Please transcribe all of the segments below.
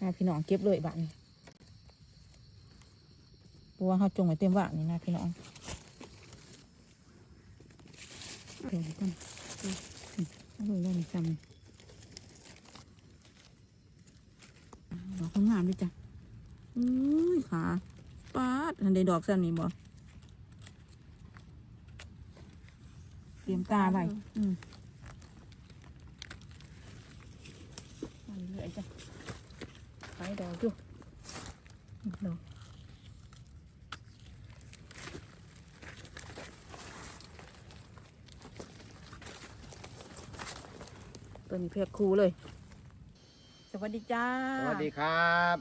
นะพี่น้องเก็บเลยบ้านนี้เพราะว่าเขาจงไว้เต็มว่างนี่นะพี่น้องเดี๋ยวก่อนเอาเลยว่ามันจำอ่าดอกงามด้วยจ้ะอุ้ยขาปาดอันใดดอกซ้ำนี่บ่เตรียมตาไว้อืมไปเรื่อยจ้ะ ไปดอกอยู่ดอกตัวนี้เพกคูเลย สวัสดีจ้า สวัสดีครับ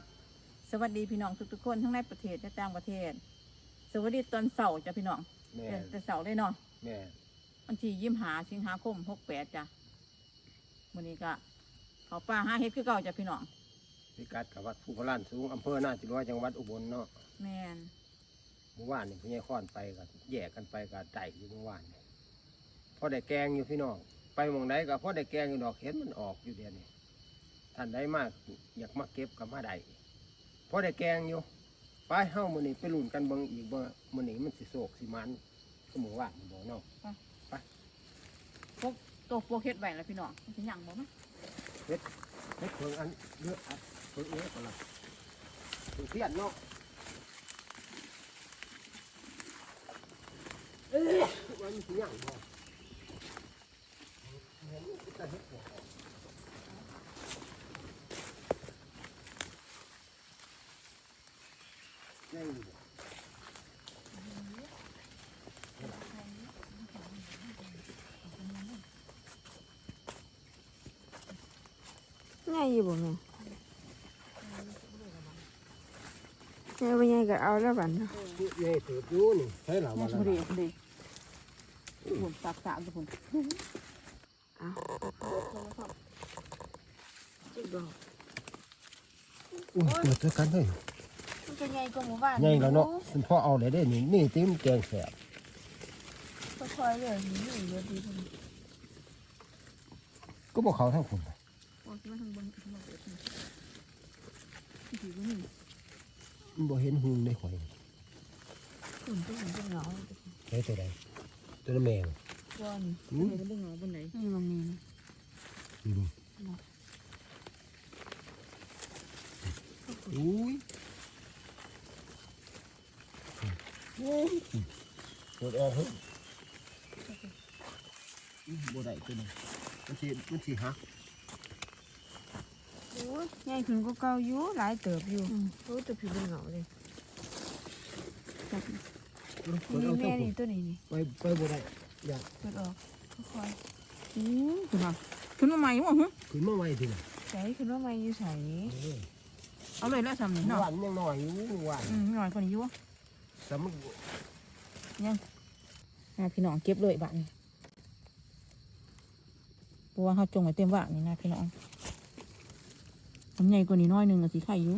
สวัสดีพี่น้องทุกๆคนทั้งในประเทศและต่างประเทศ สวัสดีตอนเสาร์จ้ะพี่น้องแม่แต่แต่เสาร์เลยเนาะแม่วันที่ยี่สิบห้าสิงหาคมหกแปดจ้ะวันนี้ก็เขาป่าหาเฮ็ดคือเก่าจ้ะพี่น้อง พิกัดกับวัดภูพลานสูงอำเภอหน้าจิรวยจังหวัดอุบลเนาะแมนเมื่อวานนี่พี่ยายค้อนไปกับแยกกันไปกับไต่อยู่เมื่อวานนี่พอได้แกงอยู่พี่น้องไปหมองใดก็พอได้แกงอยู่ดอกเห็นมันออกอยู่เดียวนี่ท่านใดมากอยากมาเก็บกับมาได้พอได้แกงอยู่ไปเฮ้ามือนี้ไปลุ่นกันเบิ่งอีกว่ามือนี้มันสิโศกสิมันก็หมู่ว่านบ่เนาะพวกตัวพวกเฮ็ดไว้แล้วพี่น้องมันสิหยังบ่มั้ยเฮ็ดเฮ็ดเพิ่งอันเลือกอัน เพิ่งเอ๊ะก่อนละเพิ่งเทียนเนาะ เอ้ยมันสิหยังบ่เห็นแต่เฮ็ดบ่ออกได้อยู่ บ่ง่ายอยู่บ่แม่แม่ว่าไงก็เอาแล้วบัดเนาะนี่ใหญ่เติบอยู่นี่ใช่หรอนี่ว่าพอดีพอดีหุ่นปากสามทุกคนเอาจิกดอกอุ้ยเปิดด้วยกันเลยมันจะใหญ่กว่าหมู่บ้านใหญ่แล้วเนาะมันพ่อเอาได้ได้นี่นี่ติ้มแกงแสบค่อยๆเลยนี่นี่เดี๋ยวดีพุ่นก็บอกเขาทั้งคนโอ้ยมาทางบนทางบนเปิดนี่ดีกว่านี่มัน บ่เห็นหุงในข่อยฝุ่นตัวฝุ่นตัวเหงาใช้ตัวใดตัวนั้นแมงก้อนอืมมันจะบ่เหงาบนไหนนี่มันนี่นะอืมอุ้ยเปิดออกเฮ้ยอื้อบ่ได้ตัวนี้มันสิมันสิหักโอ้ ยใหญ่ขึ้นกว่าเก่าอยู่หลายเติบอยู่โอ้ยตัวผิวเป็นเหงาเลยจับเปิดนี่เอาแม่เจ้านี่ตัวนี้นี่ไปไปบ่ได้อยากเปิดออกค่อยอู้ขึ้นมาขึ้นมาใหม่บ่ฮะขึ้นมาไว้ทีน่ะๆใส่ขึ้นว่าไม่อยู่ใส่เออเอาเลยแล้วซ้ำนี่หเนาะวานยังน้อยอยู่หวานอืมหน่อยกว่านี้อยู่แต่มันนะพี่น้องเก็บเลยบ้านนี้เพราะว่าเขาจงไว้เต็มว่างนี่นะพี่น้อง มันใหญ่กว่านี้น้อยหนึ่งก็สีไข่อยู่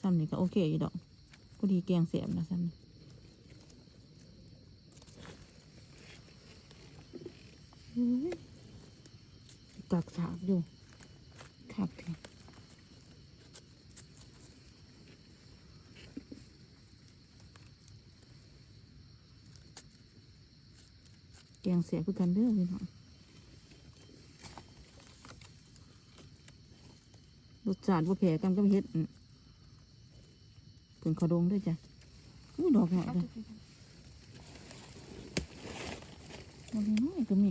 ซ้ำนี่ก็โอเคอยู่ดอกพอดีแกงเสียบนะซ้ำนี่เฮ้ยกักฉากอยู่คักเถอะแกงเสียบคือกันเด้อพี่น้อง สชาติว่าแผลกันก็เฮ็ดอั่นเป็นขาวดงด้วยจ้ะอุ้ยดอกใหญ่เลยดอกน้อยๆก็มี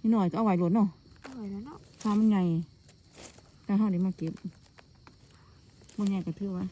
นี่หน่อยก็เอาไว้หลดเนาะเอาไว้แล้วเนาะถ้ามันใหญ่ถ้าเฮาได้มาเก็บมันใหญ่ก็ถือว่า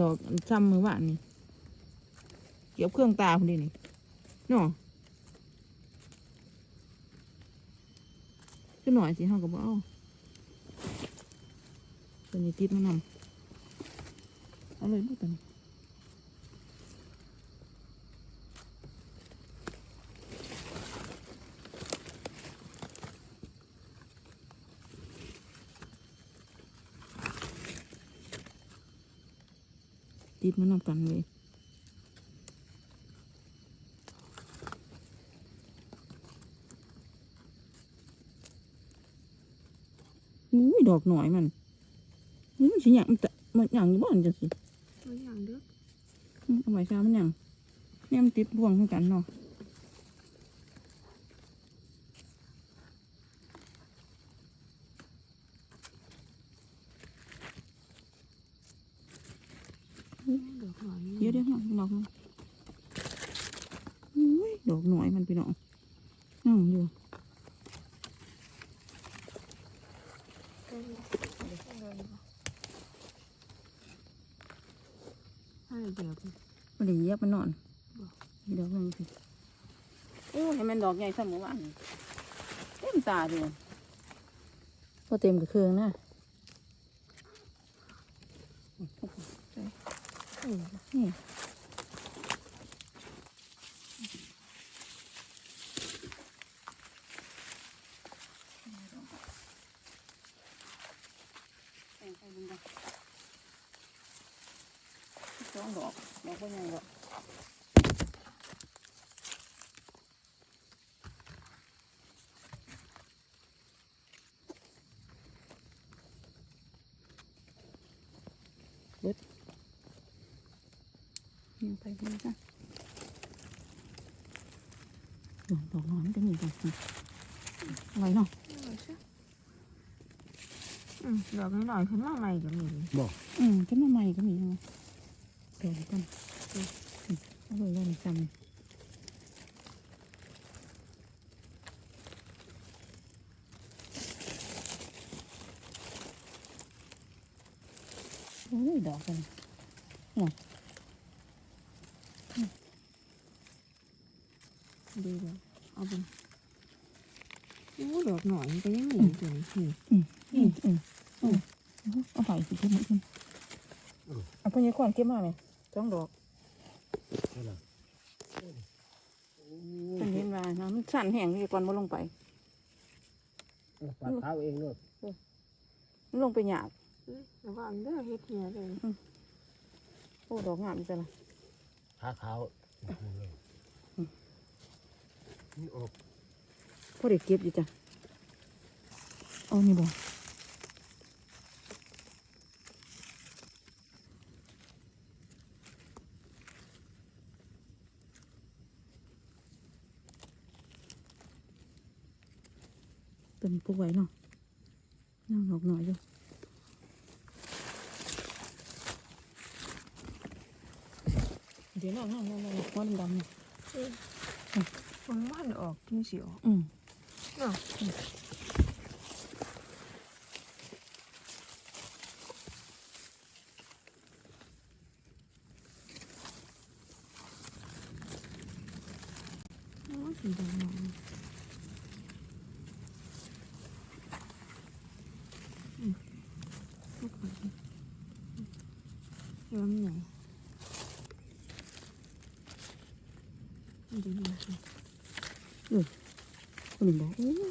ดอกซ้ำมือหวานนี่ เกี่ยวเครื่องตาคนนี้นี่เนาะขึ้นหน่อยสิห้ากับเอาตัวนี้ติดมานำเอาเลยลูกตัวนี้ ติดมันนำกันเลยอุ้ยดอกหน่อยมันนี่มันสิหยังมันจะมันหยังอยู่บ่อนจังสิมันอย่างเด้ออืมเอาไว้ซามันหยังเนี่ยมันติดบ่วงเหมือนกันเนาะเดี๋ยวเดอกอุ้ยดอกหน่อยมันพี่น้องนั่งอยู่ไรเดี๋ยวมันเลยเหยียบมันนอนมีดอกหนึงสิโอ้ให้มันดอกใหญ่สมอวานเต็มตาเดียพอเต็มกับเครื่องนะนี่ สองดอกดอกก็ยังดอกยังไปดีจ้ะดอกดอกน้อยมันจะมีดอกนะอะไรเนาะอืมดอกน้อยๆขึ้นมาใหม่ก็มีอืมขึ้นมาใหม่ก็มีเนาะ เดี๋ยวก่อนอืมเอาไว้เลยจำโอ้ยดอกกันดีเลยเอาไปโอ้ดอกหน่อยมันก็ยังมีอยู่นี่อืมอืมอืมอืมเอาไปสิเก็บมาขึ้นเอาไปยังก่อนเก็บมาไหม จ้องดอกเป็นเห็นว่าน้ำมันสั่นแห้งที่ก่อนมาลงไปปาดเท้าเองด้วยมันลงไปหยาบระวังเด้อเฮ็ดเหียเลยโอ้ดอกงามจังเลยขาขาวนี่ออกพอได้เก็บอยู่จ้ะเอานี่บ่ตัว นี้ปลูกไว้เนาะนั่งดอกหน่อยอยู่เดี๋ยวนั่งนั่งนั่งนั่งหัวดำๆเนี่ยมันมันออกกินสิออกอืมเนาะโอ้สีดำหน่อยอืมลูกขอย้อมใหญ่ดีดีค่ะ คนหนึ่งบอกโอ้ย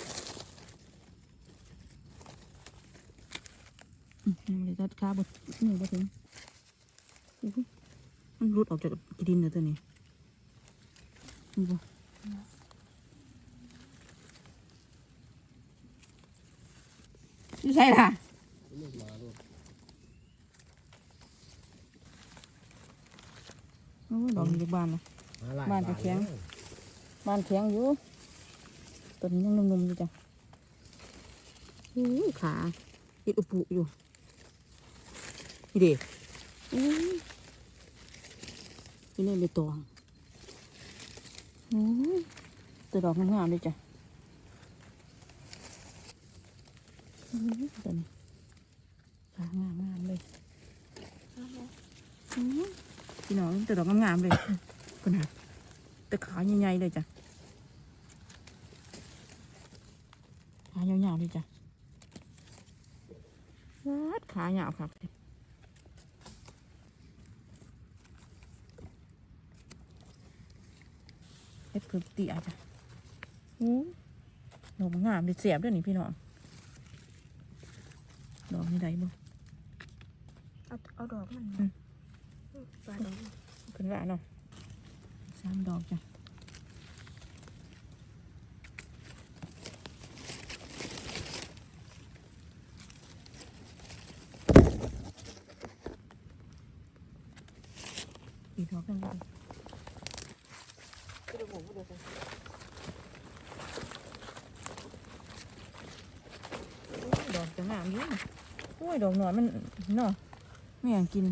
อืมยังไม่ได้ตัดขาบดนี่บดถึงอู้หูมันรุดออกจากดินเลยตัวนี้นี่บ่อยู่ใช่ล่ะนี่มาด้วยโอ้ยดอกนี้จากบ้านนะมาหลายบ้านจะแข็งบ้านแข็งอยู่ ตัวนี้ยังนุ่มๆอยู่จ้ะอู้ยขาอิดอุปุอยู่นี่เด็กอู้ยนี่เล่นเลยตองโอ้ยตัวดอกงามๆเลยจ้ะอู้ยตัวนี้ขางามงามๆเลยอู้ยพี่น้องตัวดอกงามๆเลยคนหาแต่ขาใหญ่ๆเลยจ้ะายาวๆเลยจ้ะวัดขายาวครับเอ็ดเพิ่มเตียจ้ะโอ้ดอกมันงามเลยเสียบด้วยนี่พี่น้องดอกนี่ได้บ่เอาเอาดอกมันอืมไปปลาดอกขึ้นว่าเนาะสามดอกจ้ะอีกดอกหนึงเลยดอกจะงามอยู่โอ้ย ดอกหนอนมันเนาะไม่อยากกิน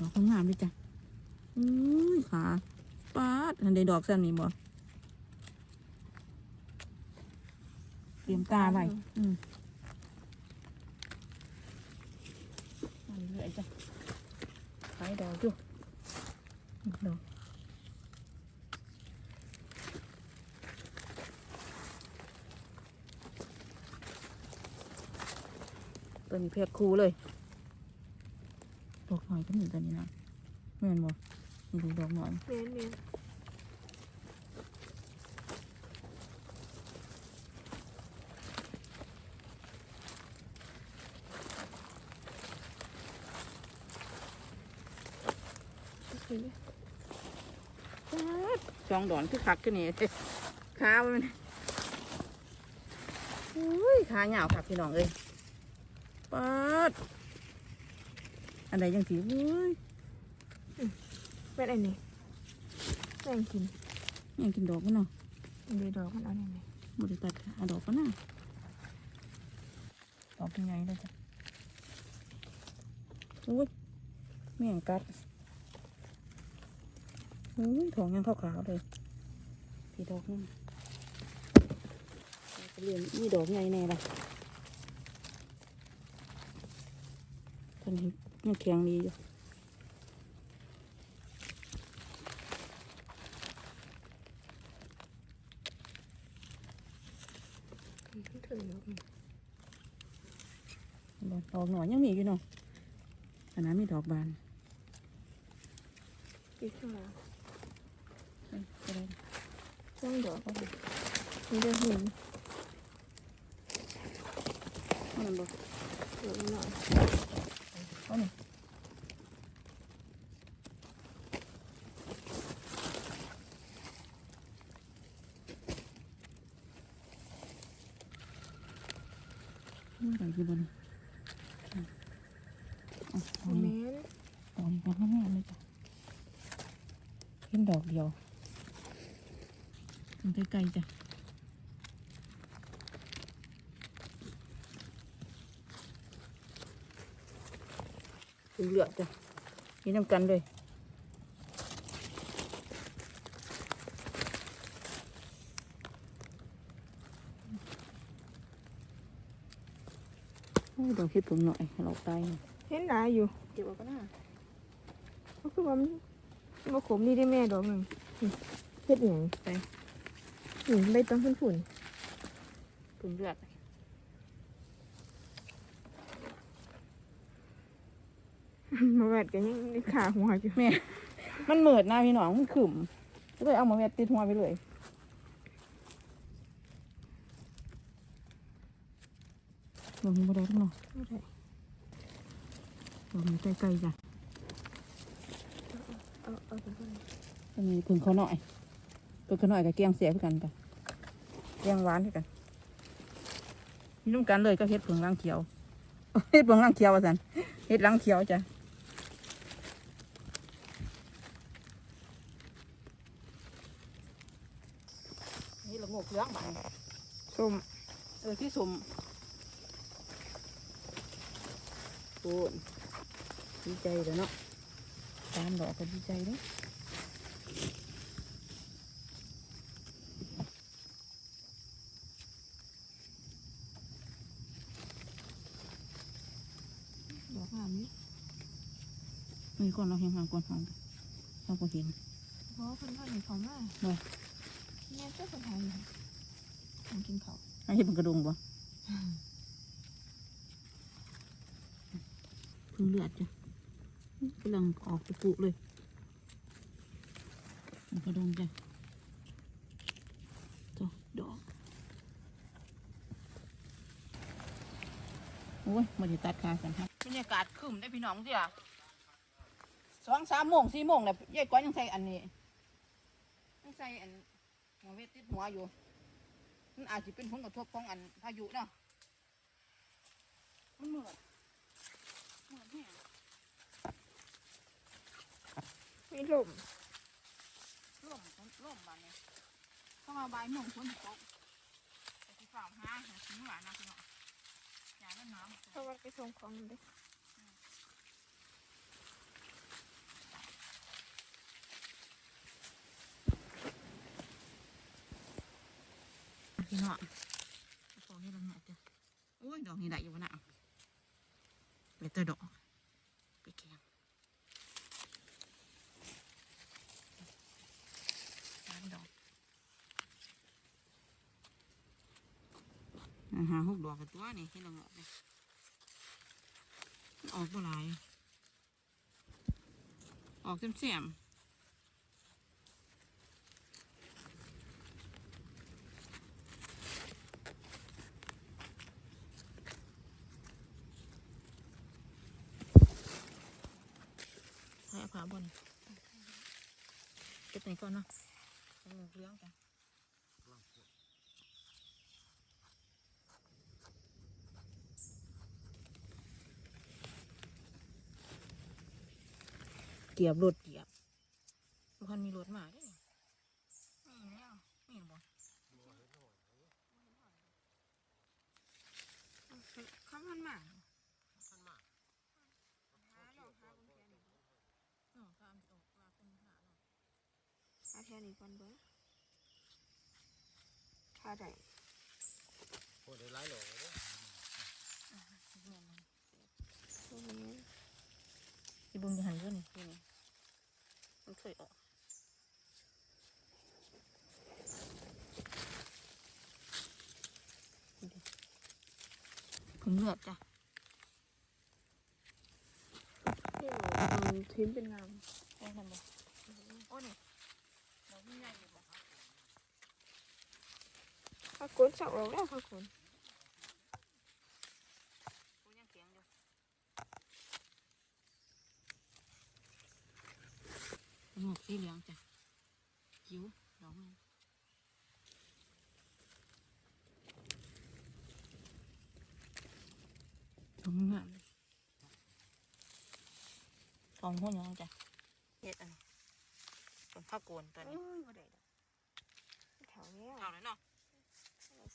ดอกงามๆเลยจ้ะอุ้ยขาปาดอันใดดอกสั้นนี่บ่เตรียมตาไว้อืมอันนี้เลยจ้ะขายดอกอยู่นี่ดอก ตัวนี้เพชรคูเลย ดอกหน่อยก็เหมือนตัวนี้นะเหมือนบ่นี่ดูดอกหน่อยเมนเมนโอเคสองดอนคือคักกันนี่ขามันอุ้ยขาเหยาวคักพี่น้องเอ้ย ปาดอันใดยังสีอุ้ยเป็นอันนี้แม่งกินยังกินดอกมันเนาะอันนี้ดอกมันเอันนี้บริตัดเอาดอกกันนะดอกเป็นไงเลยจ้ะอุ้ยแม่งกัดอุ้ยท้องยังขาวๆเลยพี่ดอกนึงเรียนมีดอกไงแน่ละตอ นนี้ยังแข็งดีอยู่ถึงดอกมันดอกหน่อยยังมีอยู่เนาะอันนั้นมีดอกบานอีกข้างหลังเอ้ยอะไรช่างดอกเอาไปนี่เดี๋ยวเห็นเอานั่นบ่ดอกหน่อยเอานี่นี่อะไรอยู่บนเอาเอาเมนี่นดอกนี้ก็ไม่แน่เลย จ้ะเห็นดอกเดียวมันใกล้ๆจ้ะเป็น เหลือจ้ะมีน้ำกันเลยโอ้ยดอกเห็ดผมหน่อยเราตายหน่อยเห็นหลายอยู่เก็บเอาก็น่าก็คือว่ามันมาขมนี่ได้แม่ดอกหนึ่งนี่เฮ็ดหยังไปนี่ใบตองฝุ่นฝุ่นผมเลือด ๆ มาแวดกันยังขาหัวอยู่แม่ มันเหมิดหน้าพี่น้องมันขึ้มก็เลยเอามาแวดติดหัวไปเลยลงมาได้ทั้งหมดไม่ได้ลงใกล้ๆจ้ะเอาเอาไปก่อนอันนี้พึ่งเขาหน่อยพึ่งเขาหน่อยกับเกียงเสียคือกันจ้ะเกียงหวานคือกันมีน้ำกันเลยก็เฮ็ดผึ่งรังเขียวเฮ็ดผึ่งรังเขียวว่าสันเฮ็ดรังเขียวจ้ะนี่ละ โงกเหลืองบานส้มเออที่สมโอ้ยดีใจเลยเนาะตามดอกก็ดีใจเด้ดอกงามนี่มีคนเราเห็นหางกวนหางเราก็เห็นเพราะว่าเพิ่นเขาหนีเขามาบ่ แม่เจ้าคนไทยอยู่มันกินเขาวอันนี้เป็นกระดุงบ่เพึ่งเลือดจ้ะกำลังออกจะปุเลยมันกระดุงจ้ะตัวดอกโอ้ยมันจะตัดขากันครับบรรยากาศคึมได้พี่น้องเสียสองสามโมงสี่โมงเนี่ยยายก้อยยังใส่อันนี้ยังใส่อัน หัวเวทติดหัวอยู่มันอาจจะเป็นผลกระทบของอันพายุเนาะมันเหมือนเหมือนแห้งมีลมร่มร่มบานนี้เข้ามาใบายโมงฝนตกแต่ที่ฝ่าหาหาถึงหวานนะพี่น้องอย่าเล่นน้ำเพราะว่าไปส่งของมันเพี่น้องดอกนี้ลงหน่อยจ้ะโอ้ยดอกนี้ได้อยู่วะนะเหลือแต่ดอกไปแกงสามดอกอาหาหกดอกกับตัวนี่ที่เราเหนี่ยออกบ่หลายออกเต็มเสียมๆ ให้เอา ขาบนเก็บไหนก่อนเนาะเอาหมูเลี้ยงกันเกียบรถเกียบมันมีรถมาด้วยนี่นี่แล้วนี่บ่ข้ามันมา ท่านมา หาเราหาบนแค่นี้ เนาะข้ามออกว่าเป็นหาเนาะ หาแค่นี้ก่อนเบ้อหาได้โอ้ได้หลายดอกเลยเด้อเรื่องมันตรงนี้ที่บุญจะหันเรื่องนี่นี่มันเคยออกผงเลือดจ้ะที่หนูทิ้งเป็นงามโอ้นั่นบ่โอ้นี่ดอกนี่ใหญ่อยู่บ่ ข้าวกนสักเราแล้วข้าวกนโอ้ยังแข็งอยู่หมวกสี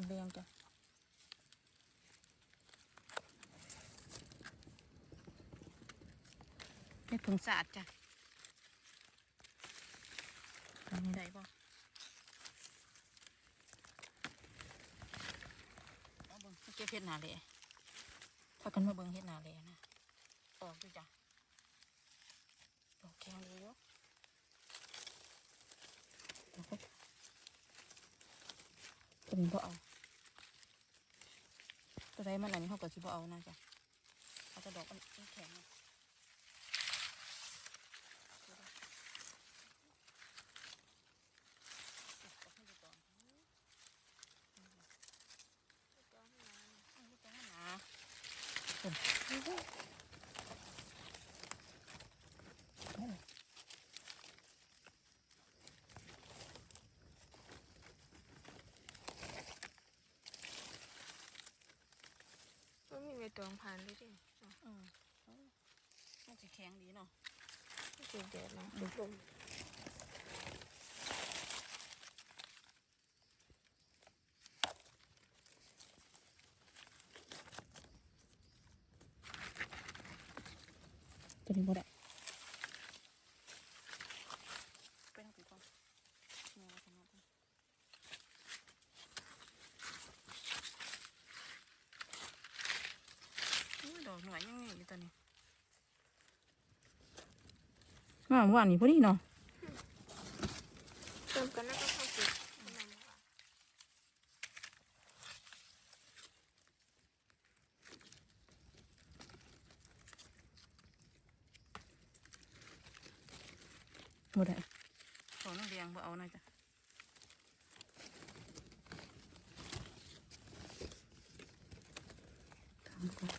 กำแดงจ้ะเฮ็ดผงสาดจ้ะทำไม่ได้ป่ะเอาเบิ่งเก็บเฮ็ดหนาเลยพากันมาเบิ่งเฮ็ดหนาเลยนะออกด้วยจ้ะดอกแข็งดีอยู่ดอกก็ตัวนี้บ่เอา ตัวใดมันอันนี้เขาก็สิบ่เอานะจ๊ะเอาแต่ดอกมันแข็งนะ ก็มี ใบตองผ่านด้วยดิอืมน่าจะแข็งดีเนาะเสียแดดนะดูลมตัวนี้บ่ได้ไปทางปีก่อนแม่ว่าทำมาก่อน ดอกหน่อยยังไงอยู่ตอนนี้มา เมื่อวานนี้พอดีเนาะเติมกันแล้วก็เข้าเก็บทำไมไม่ว่าบ่ได้ขอน้ำแดงบ่เอาหน่อยจ้ะทำก่อน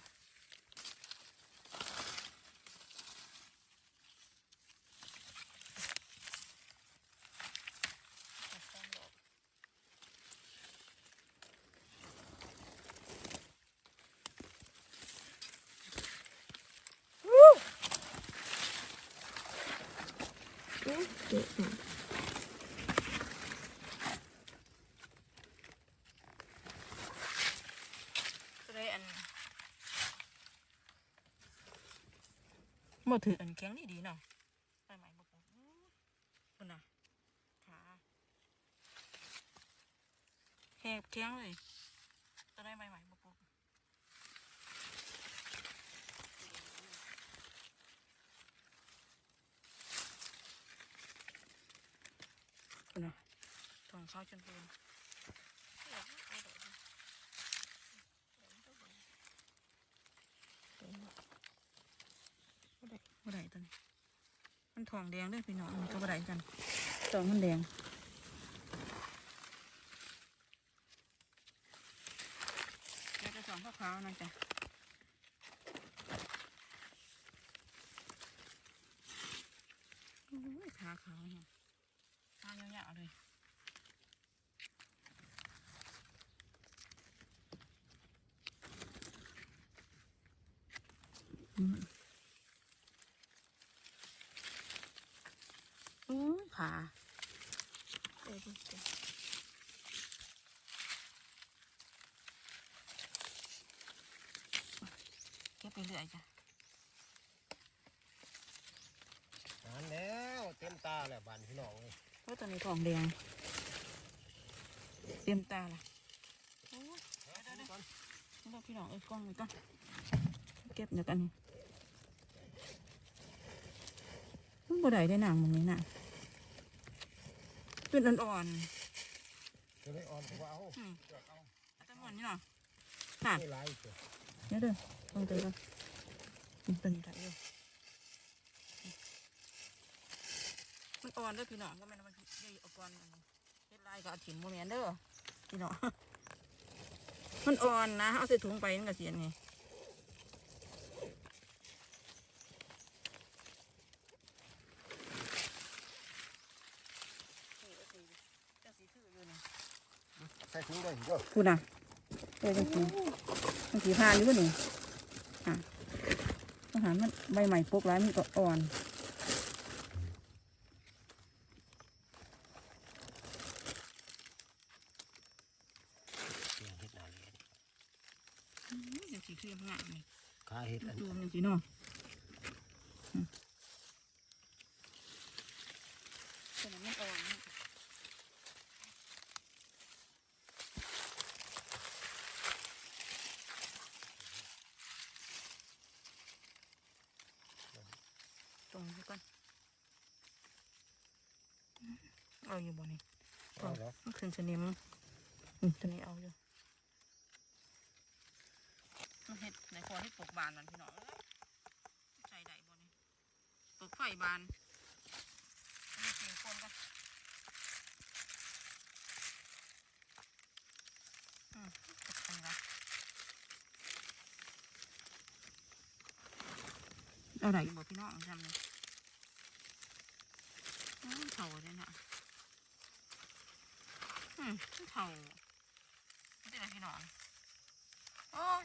เอ๊ะเก็บหน่อย ก็ได้อัน มาถืออันแข็งดีดีเนาะไปใหม่บ่ปุ๊บคุณน่ะขาแหกแข็งเลยจะได้ใหม่ใหม่บ่ปุ๊บคุณน่ะทองเข้าจนเปืน บ่ได้บ่ได้ตัวนี้ มัน ทองแดงด้วยพี่น้องมันก็บ่ได้กันทองมันแดงแล้วก็สองขาวๆนะจ๊ะโอ้ยขาขาวเนี่ยขายาวๆเลยอืม อู้ ขาเดี๋ยวดูสิเก็บไปเรื่อยจ้ะนั่นแล้วเต็มตาแล้วบ้านพี่น้องเลยเพราะตอนนี้ทองแดงเตรียมตาละโอ้ยนี่เราพี่น้องเอ้ยกล้องเลยก่อนเก็บเดี๋ยวกันนี่มันบ่ได้ได้หนังมันนี่น่ะ เป็นอ่อนจะได้อ่อนกว่าเอาๆอืมเอาแต่หมดนี่เนาะน่ะไม่ไรเจ้ะเดี๋ยวเด้อลองเจอกันอืมตัวนี้ได้อยู่มันอ่อนเด้อพี่น้องก็แม่นมันใหญ่เอาก่อนอันนี้เฮ็ดลายก็เอาถิ่มบ่แม่นเด้อพี่น้องมันอ่อนนะ เอาใส่ถุงไปมันก็เสียไงนี่ก็คือจังสีถืออยู่นี่ ใส่ถุงด้วยเด้อพูดนะเออจังสีจังสีพานอยู่บ่นี่อะอาหารมันใบใหม่ปกร้ายมันก็อ่อนเฮ็ดหนาเลยอืมจังสีคือง่ายนี่ขาเฮ็ดอันจูมจังสีเนาะอืมตัวนั้นมันอ่อนนะตรงนี้ก่อนอืมเอาอยู่บ่นี่ เอาแล้ว มันขึ้นสนิมอืมตัวนี้เอาอยู่มันเห็ดในคอที่ปลูกบานมันพี่น้องเอ้ยใจได้บ่นี่ปลูกไฟบานอันนี้เสียงคนกันอืมปลูกไฟละเอาไหนบอกพี่น้องจำเลยอืมเข่าเลยนะ อืม เท่าไม่ได้พี่น้องโอ้ย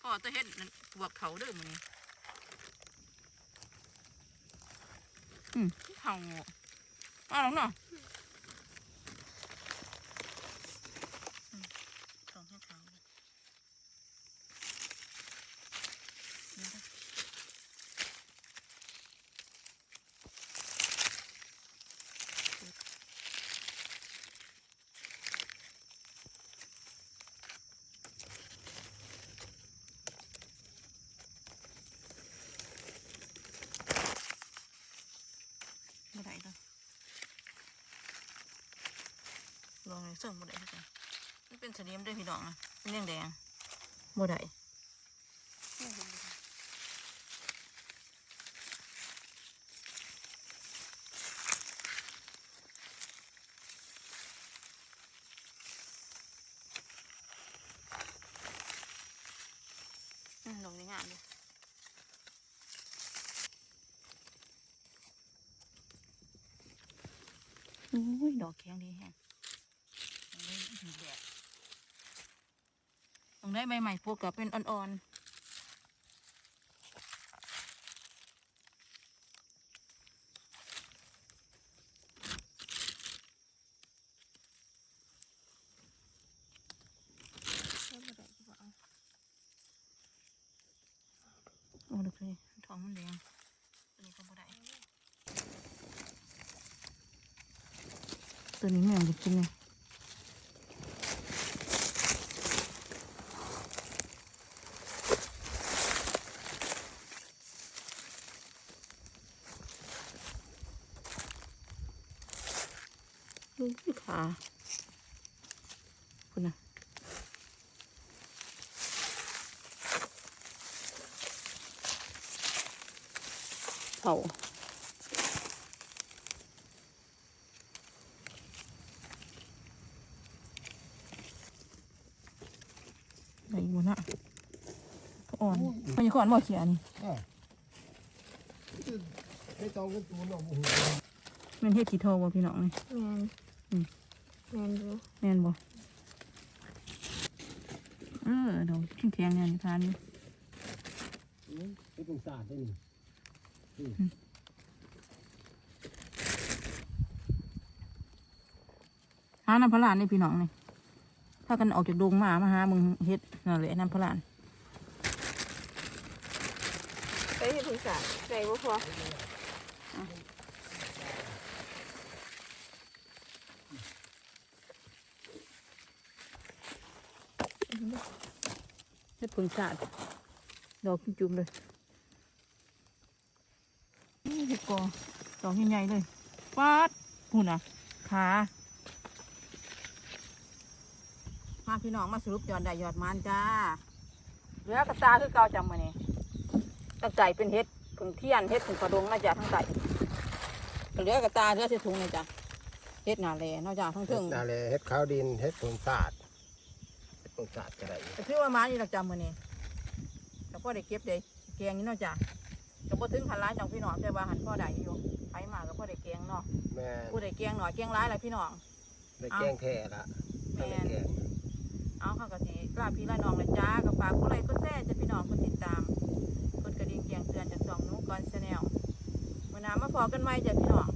พ่อจะเห็นนั่นบวกเขาเด้อมันนี่อืมเท่าอ้าวหรอกเนาะอืมสองให้เท่าเลยเดี๋ยวนะ นี่ เสื่อมบ่ได้คือกันมันเป็นสนิมเด้วยพี่น้องนะเป็นแดงแดงๆบ่ได้อืมดอกนี้งามเลยโอ้ย ดอกแข็งดีแฮงดอกนี้ถึงแดดตรงได้ ใหม่ๆพวกกับเป็นอ่อนๆ โอ้ดูสิท้องมันแดงตัวนี้ก็บ่ได้ตัวนี้แม่งจะกินเลย คุณนะเผาไหนบนน่ะก็อ่อนมันยังก่อนบ่เขียนี่ไม่ต้องเป็นตัวน้องบุ้งมันเฮ็ดขี้โทบ่พี่น้องนี่แมนอืม แมนดูแม่นบ่เออดอกแข็งๆเนี่ยนี่ทานอยู่ไม่ต้องสาดได้นี่หาน้ำพะลานนี่พี่น้องนี่ถ้ากันออกจากดงมามาหามึงเฮ็ดนั่นแหละน้ำพะลานไปที่ถึงสายใจบ่พอ เฮ็ดผึ่งสาดดอกจุ่มๆเลยนี่เฮ็ดกอดอกใหญ่ๆเลยฟาดหุ่นอะขาพาพี่น้องมาสรุปยอดได้ยอดมันจ้าเหลือกระตาคือเก่าจำมาเนี่ยตั้งใจเป็นเฮ็ดผึ่งเทียนเฮ็ดผึ่งกระดงนะจ๊ะทั้งใจเหลือกระตาเหลือเสถุงเลยจ้ะเฮ็ดหนาแลเนอกจากทั้งเฮ็ถึดงนาเลยเฮ็ดข้าวดินเฮ็ดผงสาดเฮ็ ดผงสาดก็ได้ก็ถือว่ามานี่เราจำมือนี่แต่พ่อได้เก็บได้แกงนี่เนาะจ้ะก็บ่ถึงขันร้ายจังพี่น้องแต่ว่าหันพ่อได้อยู่ไปมาก็พ่อได้แกงเนาะแม่ผู้ได้แกงหน่อยแกงร้ายแหละพี่น้อง ได้แกงแท้ละแม่ได้แกงเอาเข้ากะสิลาพี่ลาน้องเลยจ้ากับฝากกดไลค์กดแชร์จะพี่น้องกดติดตามกดกระดิ่งแจ้งเตือนจากสองหนุก่อนชาแนลมื่อหน้ามาพอกันใหม่จ้ะพี่น้อง